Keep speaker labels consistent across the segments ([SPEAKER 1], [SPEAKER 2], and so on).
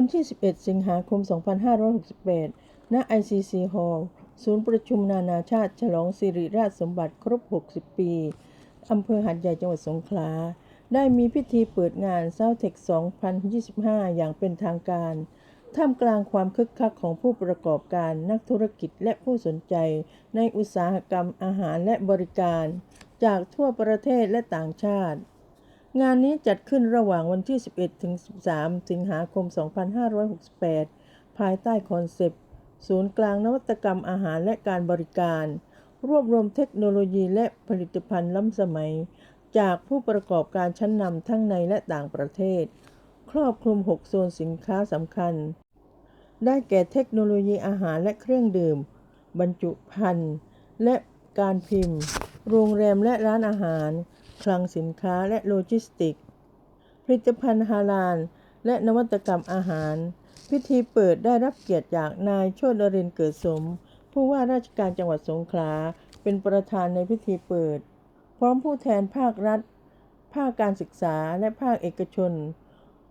[SPEAKER 1] ันที่ 11 สิงหาคม 2568 ณ ICC Hall ศูนย์ประชุมนานาชาติ ฉลองสิริราชสมบัติครบ 60 ปี อำเภอหัดใหญ่จังหวัดสงขลา ได้มีพิธีเปิดงาน s o u t e c 2025 อย่างเป็นทางการ ท่ามกลางความคึกคักของผู้ประกอบการนักธุรกิจและผู้สนใจ ในอุตสาหกรรมอาหารและบริการ จากทั่วประเทศและต่างชาติ งานนี้จัดขึ้นระหว่างวันที่ 11 ถึง 13 สิงหาคม 2568 ภายใต้คอนเซปต์ ศูนย์กลางนวัตกรรมอาหารและการบริการ รวบรวมเทคโนโลยีและผลิตภัณฑ์ล้ำสมัย จากผู้ประกอบการชั้นนำทั้งในและต่างประเทศ ครอบคลุม 6 โซนสินค้าสำคัญ ได้แก่เทคโนโลยีอาหารและเครื่องดื่ม บรรจุภัณฑ์และการพิมพ์ โรงแรมและร้านอาหาร คลังสินค้าและโลจิสติกส์ผลิตภัณฑ์ฮาลาล และนวัตกรรมอาหาร พิธีเปิดได้รับเกียรติจากนายโชติรินทร์เกิดสม ผู้ว่าราชการจังหวัดสงขลา เป็นประธานในพิธีเปิด พร้อมผู้แทนภาครัฐ ภาคการศึกษาและภาคเอกชน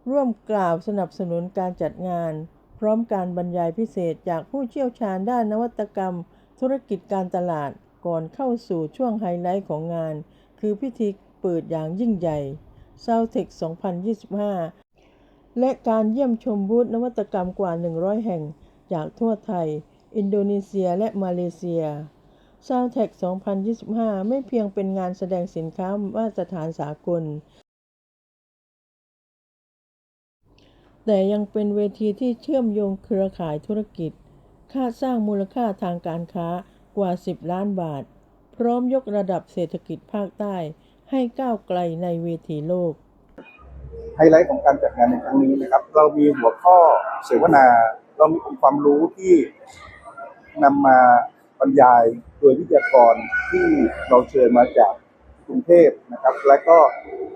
[SPEAKER 1] ร่วมกล่าวสนับสนุนการจัดงาน พร้อมการบรรยายพิเศษจากผู้เชี่ยวชาญด้านนวัตกรรม ธุรกิจการตลาดก่อนเข้าสู่ช่วงไฮไลท์ของงาน คือพิธีเปิดอย่างยิ่งใหญ่ s o u t e c 2025 และการเยี่ยมชมบูธนวัตกรรมกว่า 100 แห่งจากทั่วไทย อินโดนีเซียและมาเลเซีย s o u t e c 2025 ไม่เพียงเป็นงานแสดงสินค้ามาตรฐานสากล แต่ยังเป็นเวทีที่เชื่อมโยงเครือข่ายธุรกิจคาดสร้างมูลค่าทางการค้ากว่า 10 ล้านบาท พร้อมยกระดับเศรษฐกิจภาคใต้ให้ก้าวไกลในเวทีโลก
[SPEAKER 2] ไฮไลท์ของการจัดงานในครั้งนี้นะครับ เรามีหัวข้อเสวนา เรามีองค์ความรู้ที่นำมาบรรยายโดยวิทยากรที่เราเชิญมาจากกรุงเทพนะครับ และก็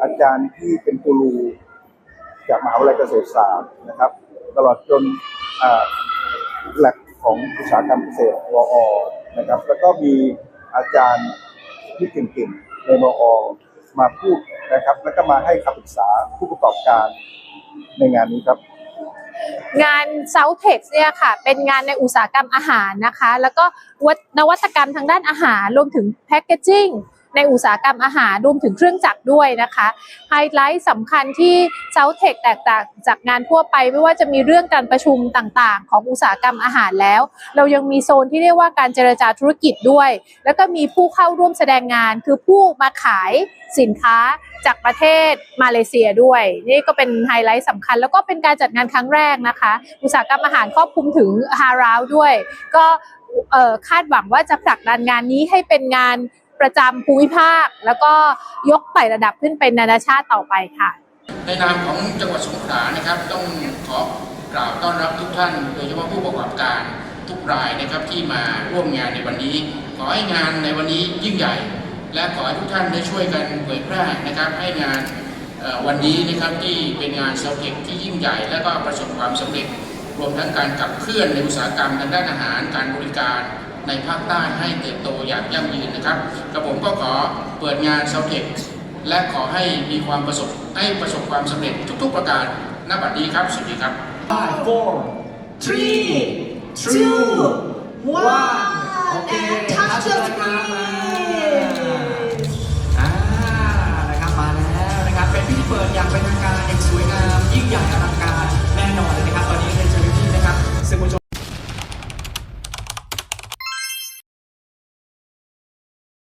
[SPEAKER 2] อาจารย์ที่เป็นกูรูจากมหาวิทยาลัยเกษตรศาสตร์นะครับ ตลอดจนอ่าแลบของอุตสาหกรรมเกษตรวอนะครับ แล้วก็มี อาจารย์ที่เก่งๆในมอมาพูดนะครับ แล้วก็มาให้คำปรึกษาผู้ประกอบการในงานนี้ครับ
[SPEAKER 3] งาน s o u t h e x เนี่ยค่ะ เป็นงานในอุตสาหกรรมอาหารนะคะ แล้วก็วนวัตกรรมทางด้านอาหารรวมถึงแพคเกจิ้ง ในอุตสาหกรรมอาหารรวมถึงเครื่องจักรด้วยนะคะไฮไลท์สำคัญที่ s o u t h e x แตกต่างจากงานทั่วไปไม่ว่าจะมีเรื่องการประชุมต่างๆ ของอุตสาหกรรมอาหารแล้ว เรายังมีโซนที่เรียกว่าการเจรจาธุรกิจด้วย แล้วก็มีผู้เข้าร่วมแสดงงาน คือผู้มาขายสินค้าจากประเทศมาเลเซียด้วย นี่ก็เป็นไฮไลท์สำคัญ แล้วก็เป็นการจัดงานครั้งแรกนะคะ อุตสาหกรรมอาหารครอบคลุมถึงฮาราวด้วย ก็คาดหวังว่าจะผลักดันงานนี้ให้เป็นงาน ประจำภูมิภาค แล้วก็ยกไต่ระดับขึ้นเป็นนานาชาติต่อไปค่ะ
[SPEAKER 4] ในนามของจังหวัดสงขลานะครับ ต้องขอกล่าวต้อนรับทุกท่าน โดยเฉพาะผู้ประกอบการทุกรายนะครับที่มาร่วมงานในวันนี้ ขอให้งานในวันนี้ยิ่งใหญ่ และขอให้ทุกท่านได้ช่วยกันเผยแพร่นะครับ ให้งานวันนี้นะครับที่เป็นงานเซลเก็ที่ยิ่งใหญ่ และก็ประสบความสำเร็จ รวมทั้งการขับเคลื่อนในอุตสาหกรรมทางด้านอาหาร การบริการ ในภาคใต้ให้เติบโตอย่างยั่งยืนนะครับกระผมก็ขอเปิดงานเซาเทคและขอให้มีความประสบให้ประสบความสำเร็จทุกๆประการณบัดนี้ครับ สวัสดีครับ
[SPEAKER 5] five four three two one okay touch